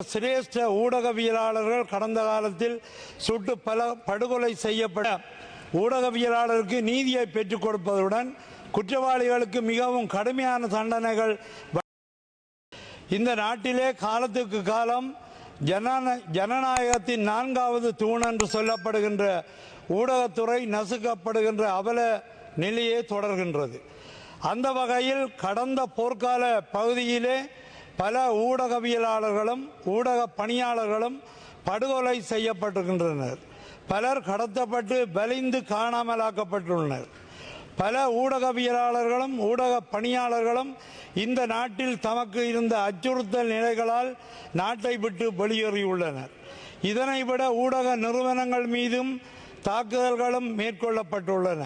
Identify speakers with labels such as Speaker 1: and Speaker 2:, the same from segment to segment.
Speaker 1: சிரேஷ்ட ஊடகவியலாளர்கள் கடந்த காலத்தில் சுட்டு பல படுகொலை செய்யப்பட ஊடகவியலாளருக்கு நீதியை பெற்றுக் கொடுப்பதுடன் குற்றவாளிகளுக்கு மிகவும் கடுமையான தண்டனைகள் இந்த நாட்டிலே காலத்துக்கு காலம் ஜனன ஜனநாயகத்தின் நான்காவது தூண் என்று சொல்லப்படுகின்ற ஊடகத்துறை நசுக்கப்படுகின்ற அவல நிலையே தொடர்கின்றது. அந்த வகையில் கடந்த போர்க்கால பகுதியிலே பல ஊடகவியலாளர்களும் ஊடக பணியாளர்களும் படுகொலை செய்யப்பட்டிருக்கின்றனர். பலர் கடத்தப்பட்டு வலிந்து காணாமலாக்கப்பட்டுள்ளனர். பல ஊடகவியலாளர்களும் ஊடக பணியாளர்களும் இந்த நாட்டில் தமக்கு இருந்த அச்சுறுத்தல் நிலைகளால் நாட்டை விட்டு வெளியேறியுள்ளனர். இதனை விட ஊடக நிறுவனங்கள் மீதும் தாக்குதல்களும் மேற்கொள்ளப்பட்டுள்ளன.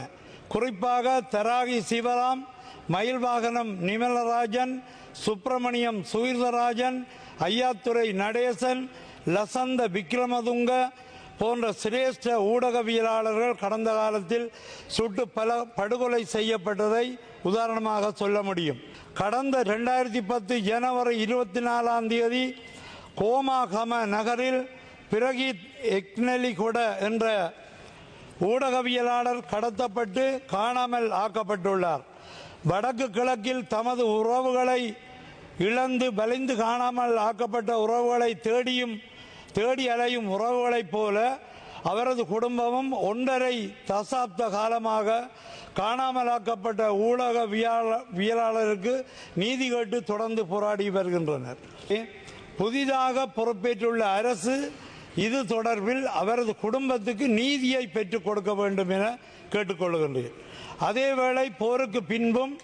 Speaker 1: குறிப்பாக தராகி சிவராம் மயில்வாகனம் நிமலராஜன் சுப்பிரமணியம் சுகீர்தராஜன் ஐயாத்துறை நடேசன் லசந்த விக்ரமதுங்க போன்ற சிரேஷ்ட ஊடகவியலாளர்கள் கடந்த காலத்தில் சுட்டு பல படுகொலை செய்யப்பட்டதை உதாரணமாக சொல்ல முடியும். கடந்த ரெண்டாயிரத்தி பத்து ஜனவரி இருபத்தி நாலாம் தேதி கோமாகம நகரில் பிரகித் எக்னலிகுட என்ற ஊடகவியலாளர் கடத்தப்பட்டு காணாமல் ஆக்கப்பட்டுள்ளார். வடக்கு கிழக்கில் தமது உறவுகளை இழந்து வலிந்து காணாமல் ஆக்கப்பட்ட உறவுகளை தேடியும் தேடி அலையும் உறவுகளைப் போல அவரது குடும்பமும் ஒன்றரை தசாப்த காலமாக காணாமலாக்கப்பட்ட ஊடகவியலாளருக்கு நீதி கேட்டு தொடர்ந்து போராடி வருகின்றனர். புதிதாக பொறுப்பேற்றுள்ள அரசு இது தொடர்பில் அவரது குடும்பத்துக்கு நீதியை பெற்றுக் கொடுக்க வேண்டும் என கேட்டுக்கொள்கின்றேன். அதேவேளை போருக்கு பின்பும்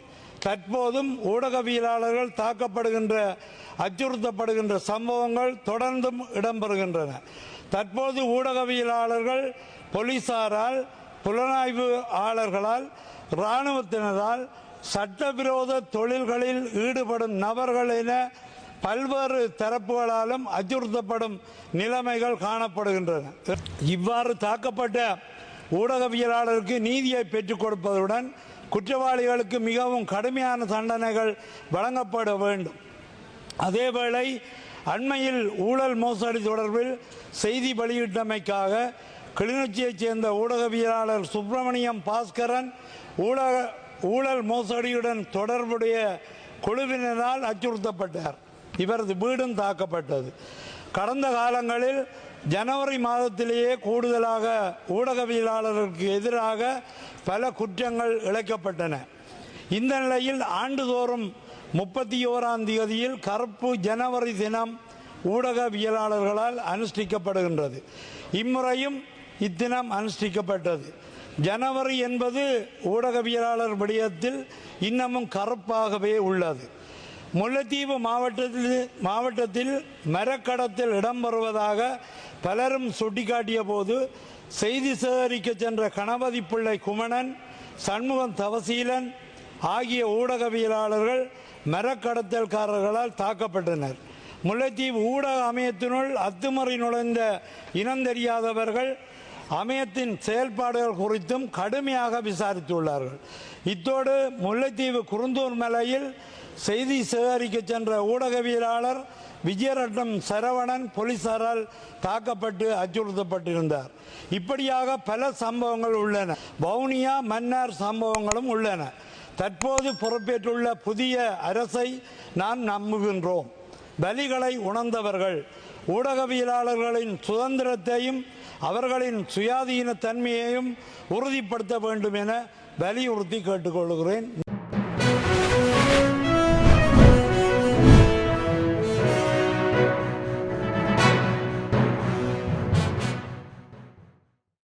Speaker 1: தற்போதும் ஊடகவியலாளர்கள் தாக்கப்படுகின்ற அச்சுறுத்தப்படுகின்ற சம்பவங்கள் தொடர்ந்தும் இடம்பெறுகின்றன. தற்போது ஊடகவியலாளர்கள் போலீசாரால் புலனாய்வு ஆளர்களால் இராணுவத்தினரால் சட்டவிரோத தொழில்களில் ஈடுபடும் நபர்கள் என பல்வேறு தரப்புகளாலும் அச்சுறுத்தப்படும் நிலைமைகள் காணப்படுகின்றன. இவ்வாறு தாக்கப்பட்ட ஊடகவியலாளருக்கு நீதியை பெற்றுக் கொடுப்பதுடன் குற்றவாளிகளுக்கு மிகவும் கடுமையான தண்டனைகள் வழங்கப்பட வேண்டும். அதேவேளை அண்மையில் ஊழல் மோசடி தொடர்பில் செய்தி வெளியிட்டமைக்காக கிளிநொச்சியைச் சேர்ந்த ஊடகவியலாளர் சுப்பிரமணியம் பாஸ்கரன் ஊடக ஊழல் மோசடியுடன் தொடர்புடைய குழுவினரால் அச்சுறுத்தப்பட்டார். இவரது வீடும் தாக்கப்பட்டது. கடந்த காலங்களில் ஜனவரி மாதத்திலேயே கூடுதலாக ஊடகவியலாளர்களுக்கு எதிராக பல குற்றங்கள் இழைக்கப்பட்டன. இந்த நிலையில் ஆண்டுதோறும் முப்பத்தி ஓராம் தேதியில் கருப்பு ஜனவரி தினம் ஊடகவியலாளர்களால் அனுஷ்டிக்கப்படுகின்றது. இம்முறையும் இத்தினம் அனுஷ்டிக்கப்பட்டது. ஜனவரி என்பது ஊடகவியலாளர் விடயத்தில் இன்னமும் கருப்பாகவே உள்ளது. முல்லைத்தீவு மாவட்டத்தில் மாவட்டத்தில் மரக்கடத்தில் இடம்பெறுவதாக பலரும் சுட்டிக்காட்டிய போது செய்தி சேகரிக்க சென்ற கணபதி பிள்ளை குமணன் சண்முகம் தவசீலன் ஆகிய ஊடகவியலாளர்கள் மரக்கடத்தல்காரர்களால் தாக்கப்பட்டனர். முல்லைத்தீவு ஊடக அமையத்தினுள் அத்துமறை நுழைந்த இனந்தெரியாதவர்கள் அமையத்தின் செயல்பாடுகள் குறித்தும் கடுமையாக விசாரித்துள்ளார்கள். இத்தோடு முல்லைத்தீவு குருந்தூர் மலையில் செய்தி சேகரிக்க சென்ற ஊடகவியலாளர் விஜயரட்னம் சரவணன் போலீசாரால் தாக்கப்பட்டு அச்சுறுத்தப்பட்டிருந்தார். இப்படியாக பல சம்பவங்கள் உள்ளன. வவுனியா மன்னார் சம்பவங்களும் உள்ளன. தற்போது பொறுப்பேற்றுள்ள புதிய அரசை நாம் நம்புகின்றோம். பலிகளை உணர்ந்தவர்கள் ஊடகவியலாளர்களின் சுதந்திரத்தையும் அவர்களின் சுயாதீன தன்மையையும் உறுதிப்படுத்த வேண்டும் என வலியுறுத்தி கேட்டுக்கொள்கிறேன்.